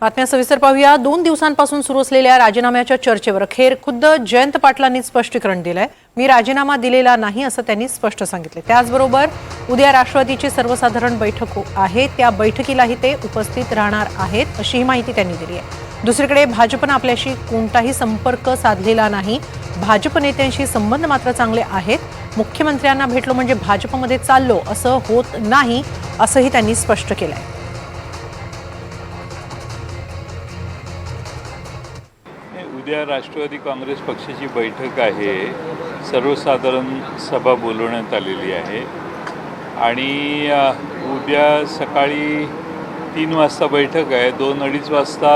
बातम्या सविस्तर पाहूया. दोन दिवसांपासून सुरू असलेल्या राजीनाम्याच्या चर्चेवर अखेर खुद्द जयंत पाटलांनी स्पष्टीकरण दिलंय. मी राजीनामा दिलेला नाही असं त्यांनी स्पष्ट सांगितले. त्याचबरोबर उद्या राष्ट्रवादीची सर्वसाधारण बैठक आहे. त्या बैठकीलाही ते उपस्थित राहणार आहेत अशी ही माहिती त्यांनी दिली आहे. दुसरीकडे भाजपनं आपल्याशी कोणताही संपर्क साधलेला नाही. भाजप नेत्यांशी संबंध मात्र चांगले आहेत. मुख्यमंत्र्यांना भेटलो म्हणजे भाजपमध्ये चाललो असं होत नाही असंही त्यांनी स्पष्ट केलं आहे उद्या राष्ट्रवादी काँग्रेस पक्षाची बैठक आहे. सर्वसाधारण सभा बोलवण्यात आलेली आहे. आणि उद्या सकाळी तीन वाजता बैठक आहे. दोन अडीच वाजता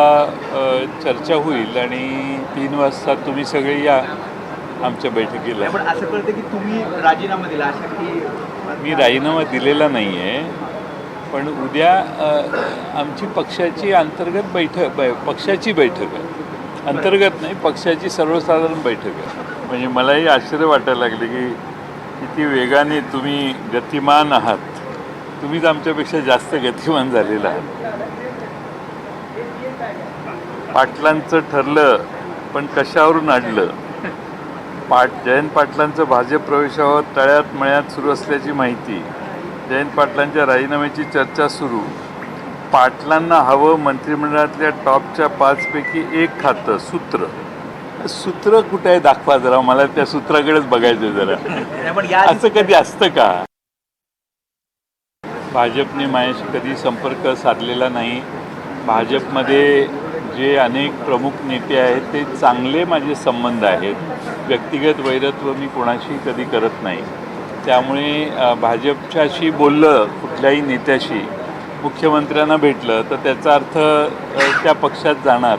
चर्चा होईल आणि तीन वाजता तुम्ही सगळे या आमच्या बैठकीला. पण असं कळतं की तुम्ही राजीनामा दिला मी राजीनामा दिलेला नाही आहे पण उद्या आमची पक्षाची अंतर्गत बैठक पक्षाची बैठक आहे. अंतर्गत नाही पक्षाची सर्वसाधारण बैठक आहे. म्हणजे मलाही आश्चर्य वाटायला लागले की किती वेगाने तुम्ही गतिमान आहात. तुम्हीच आमच्यापेक्षा जास्त गतिमान झालेला आहात. पाटलांचं ठरलं पण कशावरून अडलं? पाट जयंत पाटलांचं भाजप प्रवेशावर तळ्यात मळ्यात सुरू असल्याची माहिती जयंत पाटलांच्या राजीनाम्याची चर्चा सुरू. पाटलांना हवं मंत्रिमंडळातल्या टॉपच्या पाचपैकी एक खातं सूत्र. सूत्र कुठे आहे? दाखवा जरा. मला त्या सूत्राकडेच बघायचं जरा. असं कधी असतं का? भाजपने माझ्याशी कधी संपर्क साधलेला नाही. भाजपमध्ये जे अनेक प्रमुख नेते आहेत ते चांगले माझे संबंध आहेत. व्यक्तिगत वैरत्व मी कोणाशी कधी करत नाही. त्यामुळे भाजपच्याशी बोललं कुठल्याही नेत्याशी मुख्यमंत्र्यांना भेटलं तर त्याचा अर्थ त्या पक्षात जाणार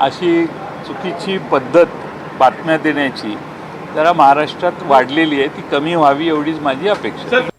अशी चुकीची पद्धत बातम्या देण्याची जरा महाराष्ट्रात वाढलेली आहे ती कमी व्हावी एवढीच माझी अपेक्षा आहे.